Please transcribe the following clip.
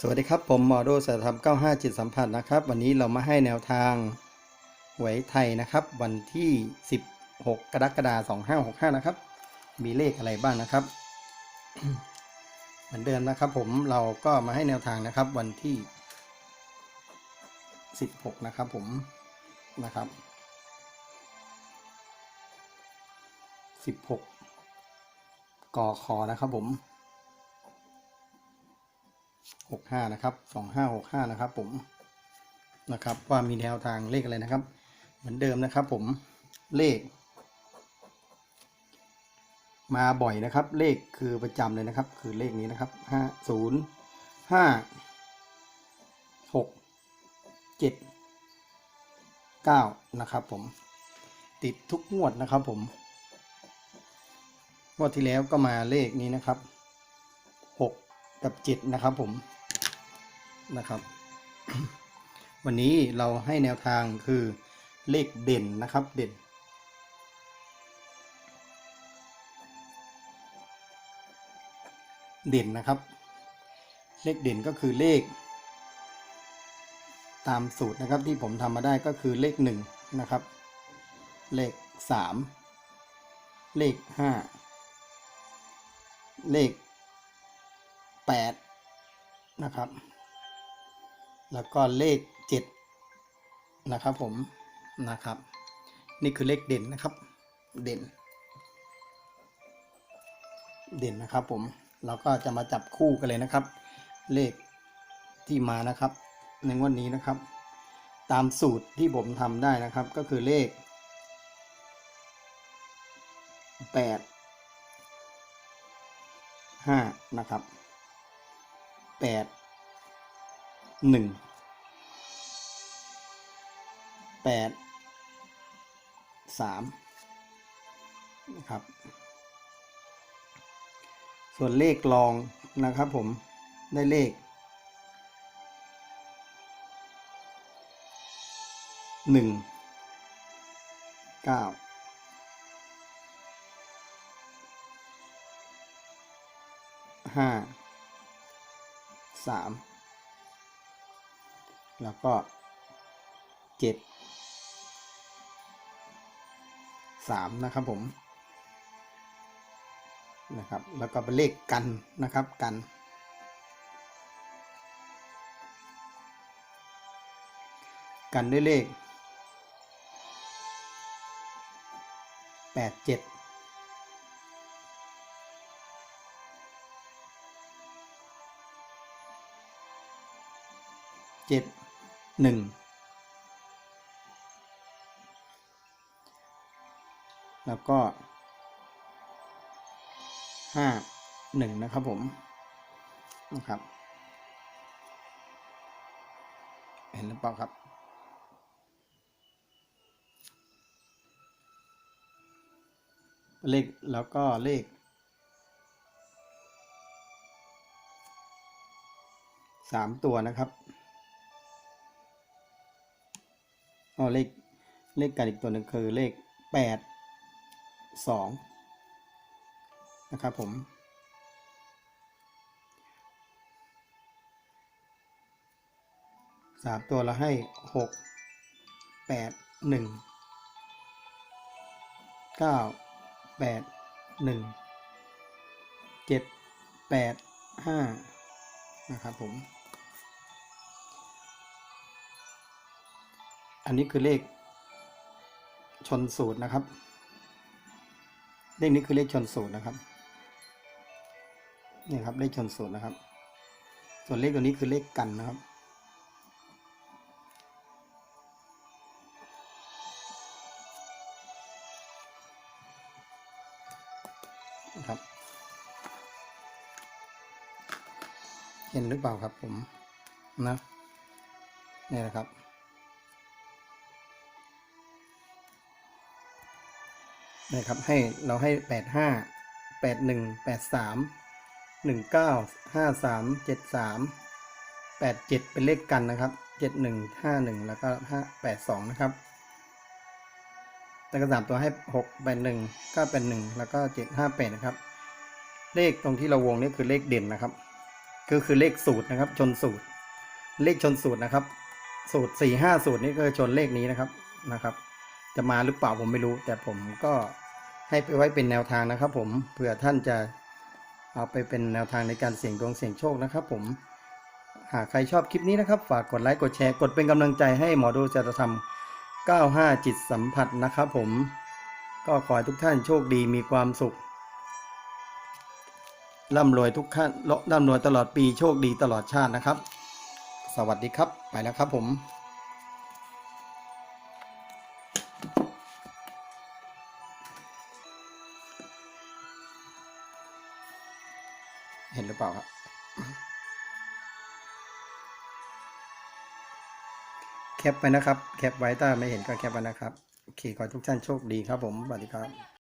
สวัสดีครับ ผมหมอโดสายธรรม 95 จิตสัมผัสนะครับ วันนี้เรามาให้แนวทางหวยไทยนะครับ วันที่ 16 กรกฎาคม 2565 นะครับ มีเลขอะไรบ้างนะครับ เหมือนเดิมนะครับผมเราก็มาให้แนวทางนะครับ วันที่ 16 นะครับผมนะครับ 16กอคอนะครับผม หกห้านะครับสองห้าหกห้านะครับผมนะครับว่ามีแนวทางเลขอะไรนะครับ เหมือนเดิมนะครับผมเลข มาบ่อยนะครับ เลขคือประจำเลยนะครับ คือเลขนี้นะครับห้าศูนย์ห้าหกเจ็ดเก้านะครับผมติดทุกงวดนะครับผมงวดที่แล้วก็มาเลขนี้นะครับหกกับเจ็ดนะครับผม นะครับ วันนี้เราให้แนวทางคือเลขเด่นนะครับเด่น เด่นนะครับ เลขเด่นก็คือเลข ตามสูตรนะครับที่ผมทำมาได้ก็คือเลขหนึ่งนะครับ เลขสามเลขห้าเลขแปดนะครับ แล้วก็เลขเจ็ดนะครับผมนะครับ นี่คือเลขเด่นนะครับ เด่น เด่นนะครับผมเราก็จะมาจับคู่กันเลยนะครับ เลขที่มานะครับในงวันนี้นะครับ ตามสูตรที่ผมทำได้นะครับก็คือเลขแปดห้านะครับแปด หนึ่งแปดสามนะครับ ส่วนเลขรองนะครับผมได้เลขหนึ่งเก้าห้าสาม แล้วก็เจ็ดสามนะครับผมนะครับ แล้วก็เป็นเลขกันนะครับกัน กันด้วยเลขแปดเจ็ดเจ็ด หนึ่งแล้วก็ห้าหนึ่งนะครับผมนะครับ เห็นหรือเปล่าครับเลขแล้วก็เลขสามตัวนะครับ อ๋อเลขเลขกันอีกตัวหนึ่งคือเลขแปดสองนะครับผม สามตัวเราให้หกแปดหนึ่งเก้าแปดหนึ่งเจ็ดแปดห้านะครับผม อันนี้คือเลขชนสูตรนะครับ เลขนี้คือเลขชนสูตรนะครับ นี่ครับเลขชนสูตรนะครับ ส่วนเลขตัวนี้คือเลขกันนะครับ ครับ เห็นหรือเปล่าครับผมนะนี่นะครับ นะครับให้เราให้แปดห้าแปดหนึ่งแปดสามหนึ่งเก้าห้าสามเจ็ดสามแปดเจ็ดเป็นเลขกันนะครับเจ็ดหนึ่งห้าหนึ่งแล้วก็ห้าแปดสองนะครับแล้วก็สามตัวให้หกแปดหนึ่งก้าแปดหนึ่งแล้วก็เจ็ดห้าแปดนะครับ เลขตรงที่เราวงนี่คือเลขเด่นนะครับ ก็คือเลขสูตรนะครับ ชนสูตร เลขชนสูตรนะครับ สูตรสี่ห้าสูตรนี่ก็ชนเลขนี้นะครับนะครับ จะมาหรือเปล่าผมไม่รู้ แต่ผมก็ ให้ไปไว้เป็นแนวทางนะครับ ผมเผื่อท่านจะเอาไปเป็นแนวทางในการเสี่ยงดวงเสี่ยงโชคนะครับ ผมหากใครชอบคลิปนี้นะครับ ฝากกดไลค์กดแชร์กดเป็นกำลังใจให้หมอดูจตุธรรม 95 จิตสัมผัสนะครับผมก็ขอให้ทุกท่านโชคดีมีความสุขร่ำรวยทุกท่านร่ำรวยตลอดปีโชคดีตลอดชาตินะครับ สวัสดีครับไปแล้วครับผม เปล่าครับแคปไปนะครับ แคปไว้ถ้าไม่เห็นก็แคปไว้นะครับ โอเค ขอทุกท่านโชคดีครับผม สวัสดีครับ